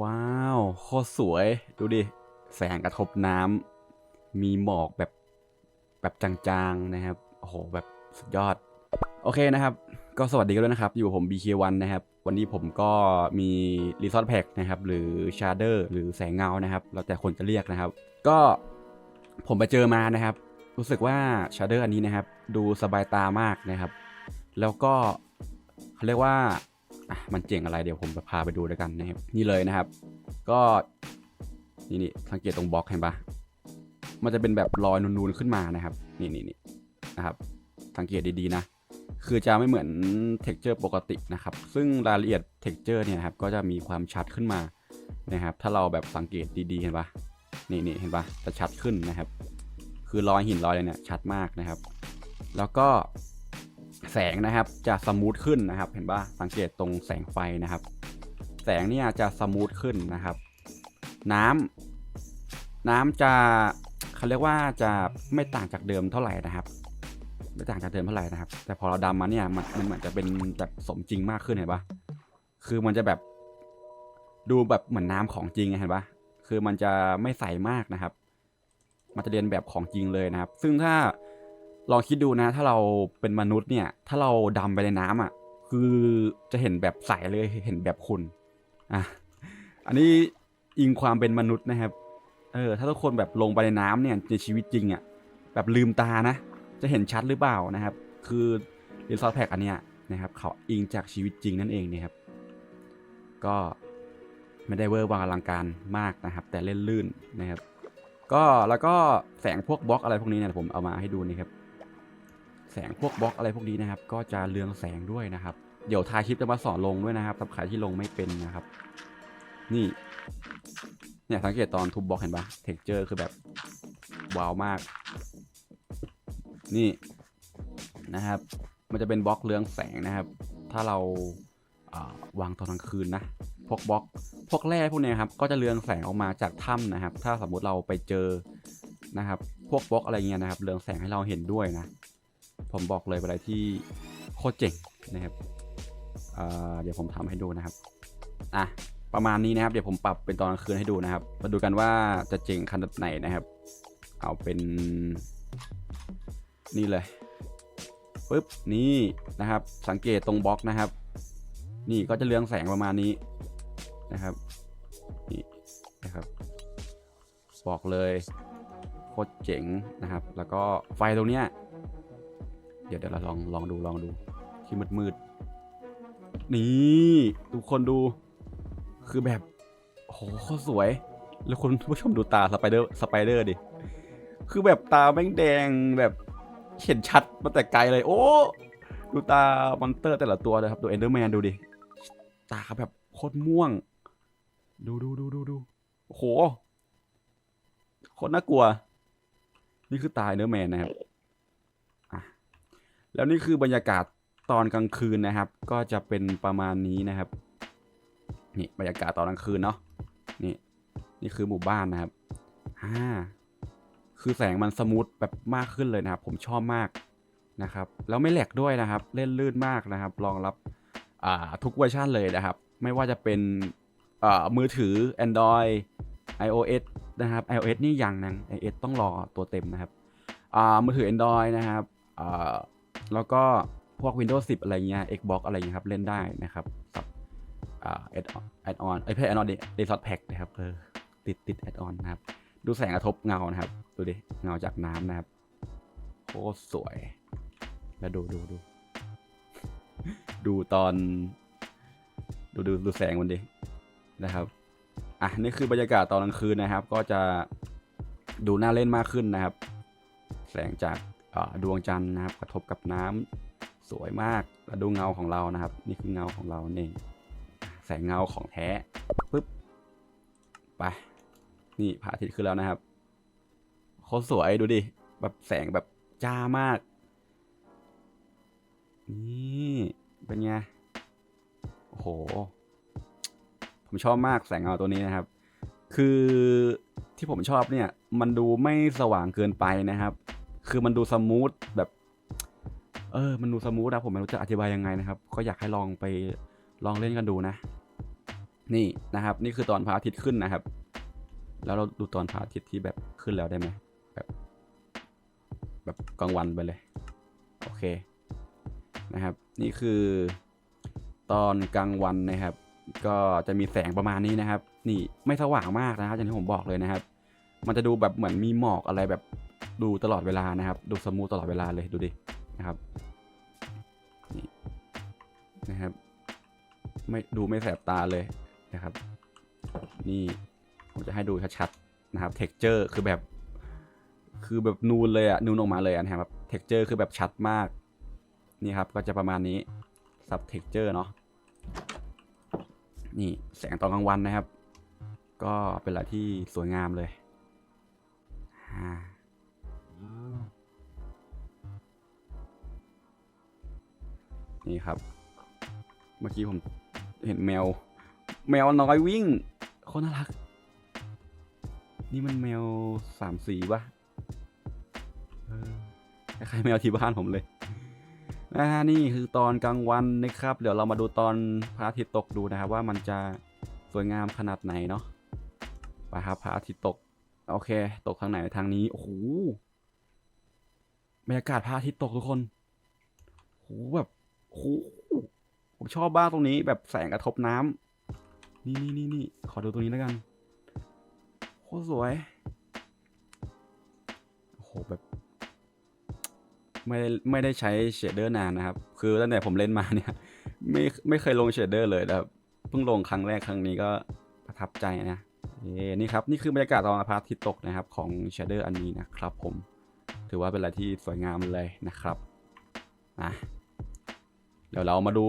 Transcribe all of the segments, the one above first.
ว้าวโคตรสวย ดูดิ แสงกระทบน้ำ มีหมอกแบบแบบจางๆนะครับ โอ้โห แบบสุดยอด โอเคนะครับ ก็สวัสดีกันด้วยนะครับ อยู่กับผม BK1 นะครับ วันนี้ผมก็มีรีซอสแพ็กนะครับ หรือชาร์เดอร์หรือแสงเงานะครับแล้วแต่คนจะเรียกนะครับ ก็ผมไปเจอมานะครับ รู้สึกว่าชาร์เดอร์อันนี้นะครับ ดูสบายตามากนะครับ แล้วก็เขาเรียกว่า มันเจ๋งอะไรเดี๋ยวผมจะพาไปดูด้วยกันนะครับนี่เลยนะครับ ก็นี่นี่สังเกตตรงบล็อกเห็นปะมันจะเป็นแบบรอยนูนๆขึ้นมานะครับ นี่นี่นี่นะครับ สังเกตดีๆนะ คือจะไม่เหมือนเท็กเจอร์ปกตินะครับ ซึ่งรายละเอียดเท็กเจอร์เนี่ยครับก็จะมีความชัดขึ้นมานะครับ ถ้าเราแบบสังเกตดีๆเห็นปะนี่นี่เห็นปะจะชัดขึ้นนะครับ คือรอยหินรอยอะไรเนี่ยชัดมากนะครับ แล้วก็ แสงนะครับจะสมูทขึ้นนะครับ เห็นปะสังเกตตรงแสงไฟนะครับ แสงเนี่ยจะสมูทขึ้นนะครับ น้ำน้ำจะเขาเรียกว่าจะไม่ต่างจากเดิมเท่าไหร่นะครับไม่ต่างจากเดิมเท่าไหร่นะครับ แต่พอเราดำมาเนี่ยมันมันเหมือนจะเป็นแบบสมจริงมากขึ้นเห็นปะคือมันจะแบบดูแบบเหมือนน้ำของจริงไงเห็นปะคือมันจะไม่ใสมากนะครับ มันจะเรียนแบบของจริงเลยนะครับ ซึ่งถ้า ลองคิดดูนะถ้าเราเป็นมนุษย์เนี่ย ถ้าเราดำไปในน้ำอะ คือจะเห็นแบบใสเลยเห็นแบบคุณอะอันนี้อิงความเป็นมนุษย์นะครับ เออ ถ้าทุกคนแบบลงไปในน้ำเนี่ยในชีวิตจริงอะแบบลืมตานะ จะเห็นชัดหรือเปล่านะครับ คือเรซอสแพ็กอันเนี้ยนะครับ เขาอิงจากชีวิตจริงนั่นเองเนี่ยครับ ก็ไม่ได้เวอร์วังอลังการมากนะครับ แต่เล่นลื่นนะครับ ก็แล้วก็แสงพวกบล็อกอะไรพวกนี้เนี่ยผมเอามาให้ดูนี่ครับ แสงพวกบล็อกอะไรพวกนี้นะครับ ก็จะเรืองแสงด้วยนะครับ เดี๋ยวทายคลิปจะมาสอนลงด้วยนะครับสำหรับใครที่ลงไม่เป็นนะครับ นี่เนี่ยสังเกตตอนทุบบล็อกเห็นปะเท็กเจอร์คือแบบว้าวมาก นี่นะครับ มันจะเป็นบล็อกเรืองแสงนะครับ ถ้าเราอ่าวางตอนกลางคืนนะพวกบล็อกพวกแร่พวกเนี้ยครับก็จะเรืองแสงออกมาจากถ้ำนะครับ ถ้าสมมุติเราไปเจอนะครับ พวกบล็อกอะไรเงี้ยนะครับ เรืองแสงให้เราเห็นด้วยนะ ผมบอกเลยเป็นอะไรที่โคตรเจ๋งนะครับเดี๋ยวผมทำให้ดูนะครับอะประมาณนี้นะครับ เดี๋ยวผมปรับเป็นตอนกลางคืนให้ดูนะครับ มาดูกันว่าจะเจ๋งขนาดไหนนะครับ เอาเป็นนี่เลยปึ๊บนี่นะครับ สังเกตตรงบล็อกนะครับ นี่ก็จะเรืองแสงประมาณนี้นะครับนี่นะครับบอกเลยโคตรเจ๋งนะครับ แล้วก็ไฟตรงเนี้ย เดี๋ยวเดี๋ยวเราลองลองดูลองดู ที่มืดมืดนี่ทุกคนดู คือแบบโหโคตรสวย แล้วคุณผู้ชมดูตาสไปเดอร์สไปเดอร์ดิ คือแบบตาแม่งแดงแบบเห็นชัดมาแต่ไกลเลย โอ้ดูตามอนเตอร์แต่ละตัวเลยครับดูเอนเดอร์แมนดูดิ ตาแบบโคตรม่วง ดูดูดูดูดูโหโคตรน่ากลัว นี่คือตาเอนเดอร์แมนนะครับ แล้วนี่คือบรรยากาศตอนกลางคืนนะครับ ก็จะเป็นประมาณนี้นะครับ นี่บรรยากาศตอนกลางคืนเนาะ นี่นี่คือหมู่บ้านนะครับอ่าคือแสงมันสมูทแบบมากขึ้นเลยนะครับ ผมชอบมากนะครับ แล้วไม่แหลกด้วยนะครับ เล่นลื่นมากนะครับ รองรับอ่าทุกเวอร์ชันเลยนะครับ ไม่ว่าจะเป็นอ่ามือถือ Android iOS นะครับ iOS นี่ยังนะ iOS ต้องรอตัวเต็มนะครับอ่ามือถือ Android นะครับอ่า แล้วก็พวก Windows 10 อะไรเงี้ย Xbox อะไรเงี้ยครับ เล่นได้นะครับกับอ่า add on ไอ้เพื่อ add on ดิ Resort Pack นะครับเออติดติด add on นะครับ ดูแสงกระทบเงานะครับ ดูดิ เงาจากน้ำนะครับโคตรสวย แล้วดูดูดูดูตอน ดูดูดูแสงมันดินะครับอะนี่คือบรรยากาศตอนกลางคืนนะครับ ก็จะดูน่าเล่นมากขึ้นนะครับ แสงจาก ดวงจันทร์นะครับ กระทบกับน้ำสวยมากแล้วดูเงาของเรานะครับ นี่คือเงาของเราเองแสงเงาของแท้ปึ๊บไปนี่พระอาทิตย์ขึ้นแล้วนะครับโคตรสวยดูดิแบบแสงแบบจ้ามาก นี่เป็นไงโอ้โห ผมชอบมากแสงเงาตัวนี้นะครับ คือที่ผมชอบเนี่ย มันดูไม่สว่างเกินไปนะครับ คือมันดูสมูทแบบ เออ มันดูสมูทนะผมไม่รู้จะอธิบายยังไงนะครับ ก็อยากให้ลองไปลองเล่นกันดูนะ นี่นะครับ นี่คือตอนพระอาทิตย์ขึ้นนะครับ แล้วเราดูตอนพระอาทิตย์ที่แบบขึ้นแล้วได้ไหมแบบ แบบกลางวันไปเลย โอเคนะครับ นี่คือตอนกลางวันนะครับ ก็จะมีแสงประมาณนี้นะครับ นี่ไม่สว่างมากนะครับอย่างที่ผมบอกเลยนะครับ มันจะดูแบบเหมือนมีหมอกอะไรแบบ ดูตลอดเวลานะครับ ดูสมูทตลอดเวลาเลยดูดินะครับนี่นะครับ ไม่ดูไม่แสบตาเลยนะครับ นี่ผมจะให้ดูชัดๆนะครับเท็กเจอร์คือแบบ คือแบบนูนเลยอะนูนออกมาเลยอะนะครับเท็กเจอร์คือแบบชัดมาก นี่ครับก็จะประมาณนี้ซับเท็กเจอร์เนาะนี่แสงตอนกลางวันนะครับ ก็เป็นอะไรที่สวยงามเลย นี่ครับ เมื่อกี้ผมเห็นแมว แมวน้อยวิ่งโคนน่ารัก นี่มันแมวสามสีปะคล้ายๆแมวที่บ้านผมเลยนะฮะนี่คือตอนกลางวันนะครับ เดี๋ยวเรามาดูตอนพระอาทิตย์ตกดูนะครับว่ามันจะสวยงามขนาดไหนเนาะไปครับพระอาทิตย์ตก โอเค ตกทางไหนทางนี้โอ้โหบรรยากาศพระอาทิตย์ตกทุกคนโอ้โหแบบ โหผมชอบบ้างตรงนี้แบบแสงกระทบน้ำนี่นี่นี่นี่ขอดูตรงนี้แล้วกัน โคตรสวย โอ้โหแบบ ไม่ได้ไม่ได้ใช้เชดเดอร์นานนะครับ คือตั้งแต่ผมเล่นมาเนี่ย ไม่ไม่เคยลงเชดเดอร์เลยนะครับ เพิ่งลงครั้งแรกครั้งนี้ก็ประทับใจนะเย้นี่ครับ นี่คือบรรยากาศตอนพระอาทิตย์ตกนะครับ ของเชดเดอร์อันนี้นะครับผม ถือว่าเป็นอะไรที่สวยงามเลยนะครับนะ เดี๋ยวเรามาดู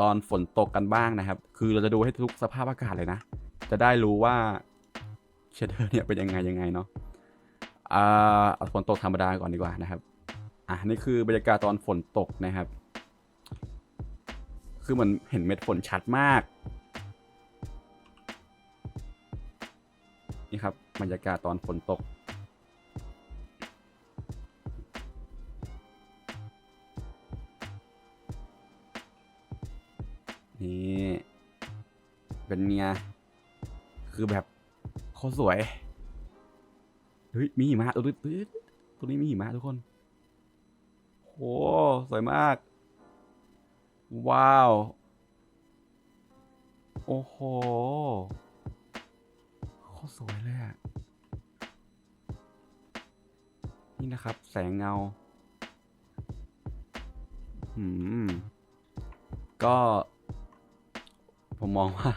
ตอนฝนตกกันบ้างนะครับ คือเราจะดูให้ทุกสภาพอากาศเลยนะ จะได้รู้ว่าเชดเดอร์เนี่ยเป็นยังไงยังไงเนาะอ่าเอาฝนตกธรรมดาก่อนดีกว่านะครับ อะนี่คือบรรยากาศตอนฝนตกนะครับ คือเหมันเห็นเม็ดฝนชัดมาก นี่ครับบรรยากาศตอนฝนตก นี่เป็นเนียคือแบบโคตรสวยเฮ้ยมีหิมะตัวนี้ตัวนี้มีหิมะทุกคนโหสวยมาก ว้าว โอ้โหโคตรสวยเลยอะนี่นะครับ แสงเงาหืมก็ ผมมองว่า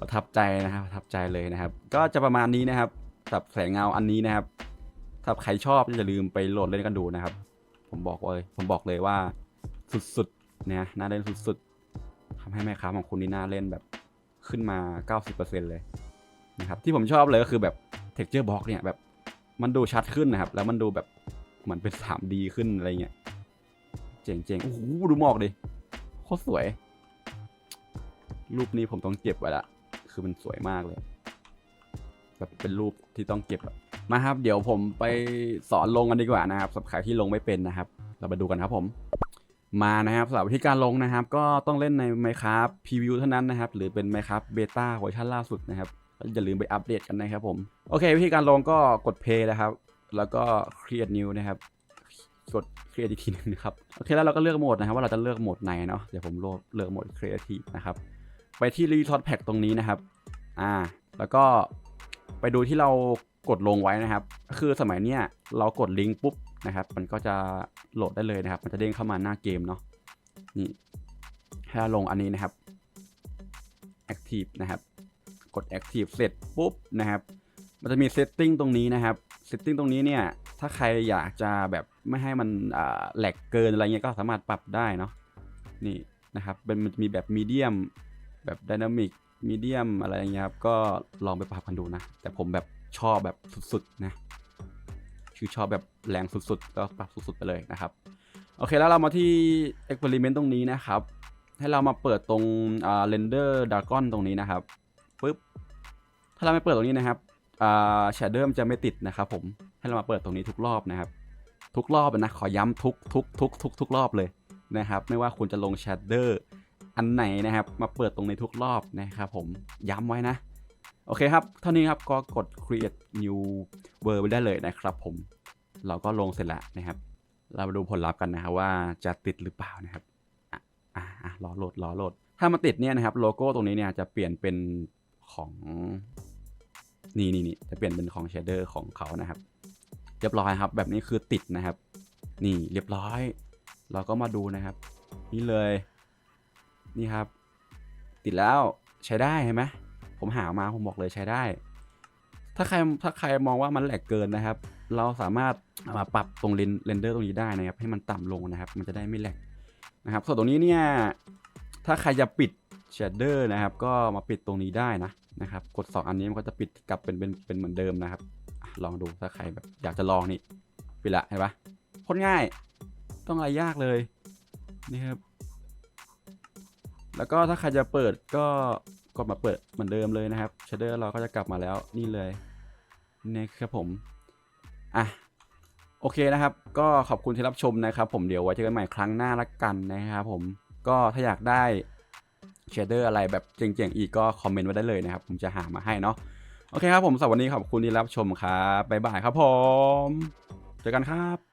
ประทับใจนะครับประทับใจเลยนะครับ ก็จะประมาณนี้นะครับกับแสงเงาอันนี้นะครับถ้าใครชอบอย่าลืมไปโหลดเล่นกันดูนะครับ ผมบอกเลยผมบอกเลยว่าสุดๆเนี่ยน่าเล่นสุดๆทำให้แม่ค้าของคุณนี่น่าเล่นแบบขึ้นมา 90%เลยนะครับที่ผมชอบเลยก็คือแบบ texture box เนี่ยแบบมันดูชัดขึ้นนะครับ แล้วมันดูแบบเหมือนเป็น 3D ขึ้นอะไรเงี้ยเจ๋งๆโอ้โหดูหมอกดิโคตรสวย รูปนี้ผมต้องเก็บไว้ละ คือมันสวยมากเลย แบบเป็นรูปที่ต้องเก็บมาครับ เดี๋ยวผมไปสอนลงกันดีกว่านะครับสำหรับใครที่ลงไม่เป็นนะครับ เรามาดูกันครับผม มานะครับสำหรับวิธีการลงนะครับ ก็ต้องเล่นใน Minecraft Preview เท่านั้นนะครับ หรือเป็น Minecraft Beta เวอร์ชันล่าสุดนะครับอย่าลืมไปอัปเดตกันนะครับผม โอเค วิธีการลงก็กด Play นะครับ แล้วก็ Create New นะครับกด Create อีกทีหนึงนะครับ โอเคแล้วเราก็เลือกโหมดนะครับ ว่าเราจะเลือกโหมดไหนเนาะเดี๋ยวผมเลือกโหมด Creative นะครับ ไปที่ Resource Pack ตรงนี้นะครับ อ่า แล้วก็ไปดูที่เรากดลงไว้นะครับ คือสมัยเนี้ยเรากดลิงก์ปุ๊บนะครับ มันก็จะโหลดได้เลยนะครับ มันจะเด้งเข้ามาหน้าเกมเนาะ นี่ให้เราลงอันนี้นะครับ Active นะครับ กด Active เสร็จปุ๊บนะครับ มันจะมี Setting ตรงนี้นะครับ Setting ตรงนี้เนี่ย ถ้าใครอยากจะแบบไม่ให้มันอ่าแหลกเกินอะไรเงี้ยก็สามารถปรับได้เนาะ นี่นะครับ เป็นมันจะมีแบบ Medium แบบ Dynamic Medium อะไรอย่างเงี้ยครับ ก็ลองไปปรับกันดูนะ แต่ผมแบบชอบแบบสุดๆนะ คือชอบแบบแรงสุดๆ ก็ปรับสุดๆไปเลยนะครับ โอเคแล้วเรามาที่ experiment ตรงนี้นะครับ ให้เรามาเปิดตรงอ่า render dragon ตรงนี้นะครับปึ๊บ ถ้าเราไม่เปิดตรงนี้นะครับอ่า shader มันจะไม่ติดนะครับผม ให้เรามาเปิดตรงนี้ทุกรอบนะครับ ทุกรอบนะ ขอย้ำทุกทุกทุกทุกทุกรอบเลยนะครับ ไม่ว่าคุณจะลง shader อั อันไหนนะครับ มาเปิดตรงในทุกรอบนะครับผมย้ำไว้นะ โอเคครับ เท่านี้ครับก็กด create new world ได้เลยนะครับผมเราก็ลงเสร็จแล้วนะครับ เรามาดูผลลัพธ์กันนะครับว่าจะติดหรือเปล่านะครับอะอะอะรอโหลดรอโหลด ถ้ามาติดเนี่ยนะครับโลโก้ตรงนี้เนี่ยจะเปลี่ยนเป็นของนี่นี่นี่จะเปลี่ยนเป็นของเชดเดอร์ของเขานะครับ เรียบร้อยครับ แบบนี้คือติดนะครับ นี่เรียบร้อย เราก็มาดูนะครับ นี่เลย นี่ครับ ติดแล้วใช้ได้เห็นไหมผมหามาผมบอกเลยใช้ได้ ถ้าใครถ้าใครมองว่ามันแหลกเกินนะครับ เราสามารถมาปรับตรงเรนเดอร์ตรงนี้ได้นะครับ ให้มันต่ำลงนะครับ มันจะได้ไม่แหลกนะครับส่วนตรงนี้เนี่ยถ้าใครจะปิดเชดเดอร์นะครับ ก็มาปิดตรงนี้ได้นะนะครับ กด 2 อันนี้มันก็จะปิดกลับเป็นเป็นเป็นเหมือนเดิมนะครับลองดูถ้าใครแบบอยากจะลองนี่ปิดละเห็นปะโคตรง่าย ต้องอะไรยากเลยนี่ครับ แล้วก็ถ้าใครจะเปิดก็กดมาเปิดเหมือนเดิมเลยนะครับเชดเดอร์เราก็จะกลับมาแล้วนี่เลยนี่ครับผมอะโอเคนะครับ ก็ขอบคุณที่รับชมนะครับ ผมเดี๋ยวไว้เจอกันใหม่ครั้งหน้าละกันนะครับผมก็ถ้าอยากได้เชดเดอร์อะไรแบบเจ๋งๆอีกก็คอมเมนต์ไว้ได้เลยนะครับ ผมจะหามาให้เนาะโอเคครับผมสำหรับวันนี้ขอบคุณที่รับชมครับบ๊ายบายครับผม เจอกันครับ